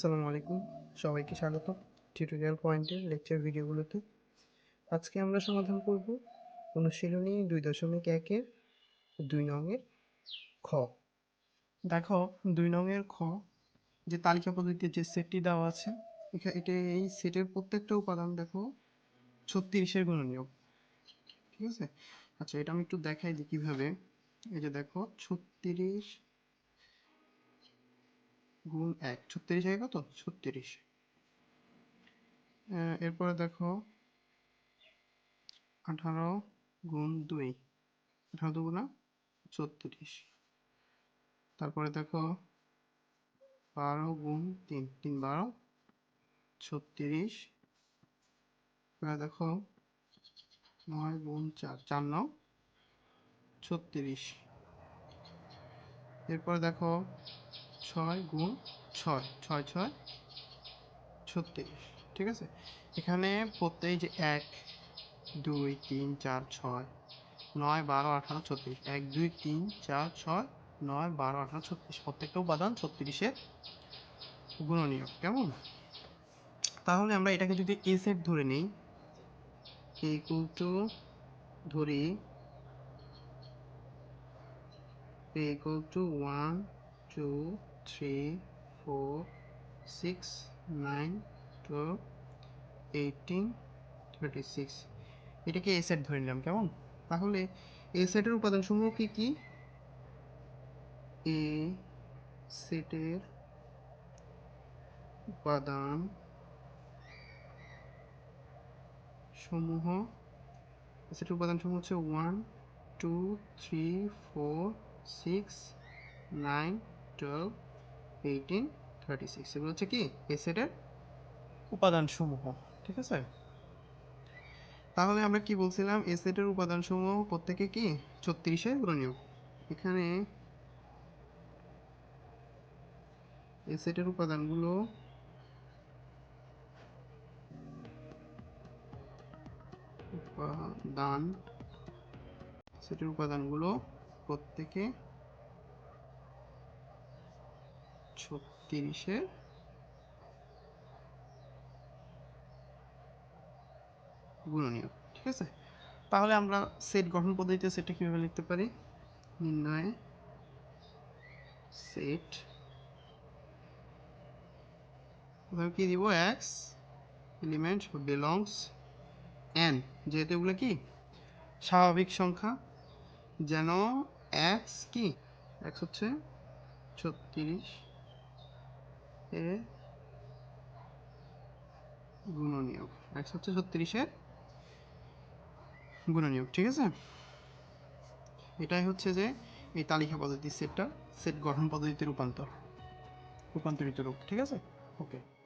সবাইকে স্বাগত টিউটোরিয়াল পয়েন্টের লেকচার ভিডিওগুলোতে আজকে আমরা সমাধান করব অনুশীলনী দুই দশমিক একের দুই নঙের খ। দেখো, দুই নঙের খ, যে তালিকা পদ্ধতিতে যে সেটটি দেওয়া আছে এটা এই সেটের প্রত্যেকটা উপাদান দেখো ছত্রিশের গুণনীয়ক। ঠিক আছে? আচ্ছা এটা আমি একটু দেখাই দিই কীভাবে। এই যে দেখো, ছত্রিশ গুণ এক, ছত্রিশ এক কত ছত্রিশ। এরপরে দেখো, আঠারো গুণ দুই। আঠারো দুগুণা ছত্রিশ। তারপরে দেখো, বারো গুণ তিন তিন বারো, ছত্রিশ। এবার দেখো, নয় গুণ চার চার নয় ছত্রিশ। এরপর দেখো ছয় গুণ ছয় ছয় ছয়, ছত্রিশ। ঠিক আছে? এখানে প্রত্যেক যে এক, দুই, তিন, চার, ছয়, নয়, বারো, আঠারো, ছত্রিশ। এক, দুই, তিন, চার, ছয়, নয়, বারো, আঠারো, ছত্রিশ। প্রত্যেকটা উপাদান ছত্রিশের গুণনীয় কেমন? তাহলে আমরা এটাকে যদি এ সেট ধরে নিই ইকুয়াল টু ধরি ইকুয়াল টু ওয়ান 1 2 3 4 6 9 12 18 36 এটাকে এ সেট ধরে নিলাম, কেমন? তাহলে এ সেটের উপাদানসমূহ কি কি? এ সেটের উপাদান সমূহ সেটের উপাদান সমূহ হচ্ছে one two three four six nine twelve eighteen thirty six এগুলো হচ্ছে কি? এ সেটের ঠিক আছে? তাহলে আমরা কি বলছিলাম? এ সেটের উপাদান সমূহ প্রত্যেকে কি? ছত্রিশে গুণনীয় এখানে এ সেটের উপাদানগুলো উপাদান সেটের উপাদানগুলো প্রত্যেকে ছত্রিশে গুণনীয় ঠিক আছে? তাহলে আমরা সেট গঠন পদ্ধতিতে সেটটা কীভাবে লিখতে পারি? নির্ণয় সেট দিব? এক্স এলিমেন্ট বিলংস এন যেহেতু এগুলো কি? স্বাভাবিক সংখ্যা, যেন এক্স কি? এক্স হচ্ছে ছত্রিশ এ? গুণনীয়ক। একশো হচ্ছে ছত্রিশের গুণনীয়ক, ঠিক আছে? এটাই হচ্ছে যে এই তালিকা পদ্ধতির সেটটা, সেট গঠন পদ্ধতিতে রূপান্তর, রূপান্তরিত রূপ, ঠিক আছে? ওকে।